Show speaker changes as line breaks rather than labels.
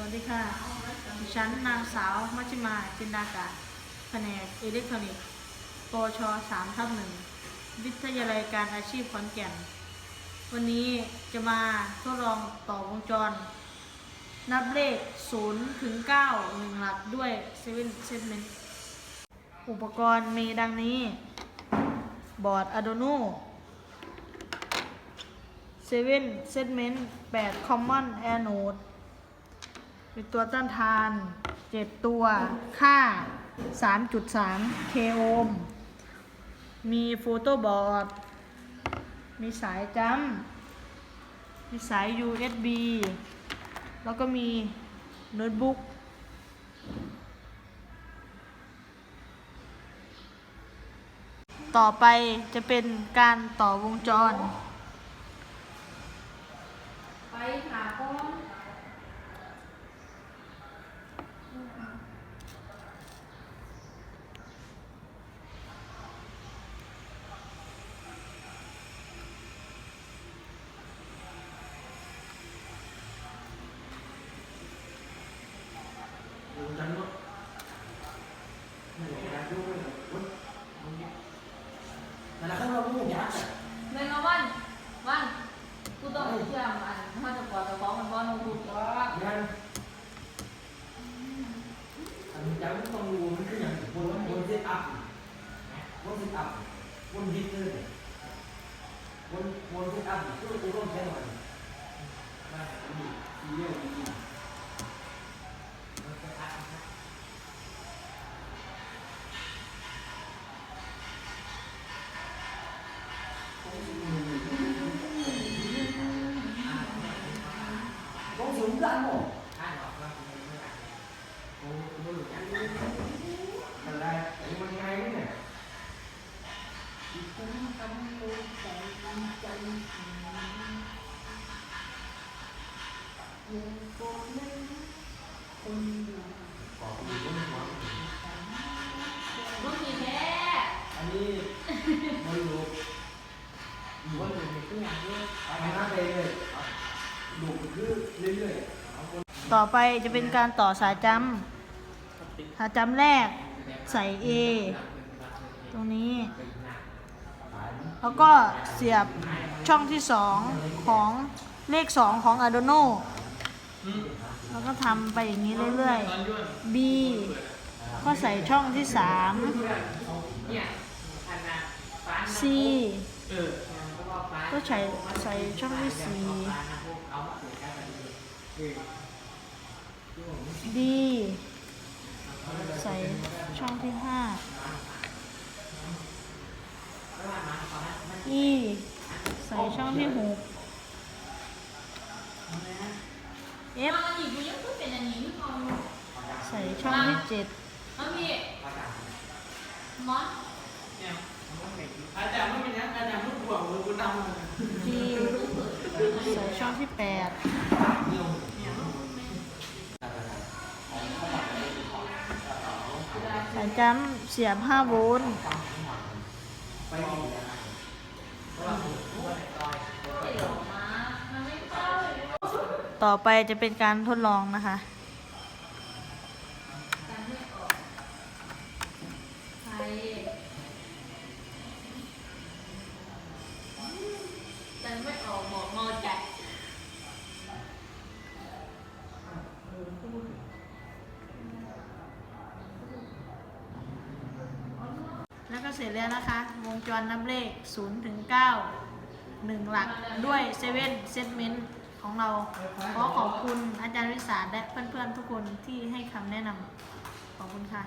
วัสดีค่ะ ดิฉันนางสาวมัชชิมาจินดากาแผนกอิเล็กทรอนิกส์ปวช3ทับหนึ่งวิทยาลัยการอาชีพขอนแก่น วันนี้จะมาทดลองต่อวงจร นับเลข0ถึง9 1หลักด้วย7 segment อุปกรณ์มีดังนี้ บอร์ด Arduino 7 segment 8 common anode มีตัวต้านทาน 7 ตัว ค่า 3.3 k โอห์ม มีโฟโต้บอร์ด มีสายจัมมีสาย USB แล้วก็มีโน้ตบุ๊ก ต่อไปจะเป็นการต่อวงจร
ไปหาก้อน
นั่น แหละครับเราพูดยักษ์อะ
เลยมาวันวันกูต้องเชื่อมันถ้าจะปล่อยจะฟ้องมันฟ้องเราถูกว่า
ยันอันยักษ์ต้องรู้มันคืออย่างบนบนเซตอัพบนเซตอัพบนฮิตเลยบนบนเซตอัพคือกู ต้องสูงกันหมดโอ้โหมันได้อันนี้มันง่ายไหมเนี่ยขอบคุณต้นหัว
มึง
ด้วยเอาไปหน้าไปเลยดูคือเรื่อยๆเอาคน
ต่อไปจะเป็นการต่อสายจัมป์สายจัมป์แรกใส่ A ตรงนี้ แล้วก็เสียบช่องที่ 2 ของเลข 2 ของ Arduino แล้วก็ทำไปอย่างนี้เรื่อยๆ B ก็ใส่ช่องที่ 3 C ก็ใช้ใส่ช่องที่สี่ดีใส่ช่องที่ห้าอีใส่ช่องที่
หกเอฟ
ใส่ช่องที่
เจ็ด อา
จารย์ไม่เป็นนะอาจารย์พูดบวกมือกูดำ
7 G ใส่ช่องที่8สายจัมป์เสียบ5โวลต์ต่อไปจะเป็นการทดลองนะคะ เสร็จแล้วนะคะ วงจรนับเลข0ถึง9 1 หลักด้วยเซเว่นเซตเมนต์ของเรา ขอขอบคุณอาจารย์วิสาและเพื่อนๆทุกคนที่ให้คำแนะนำขอบคุณค่ะ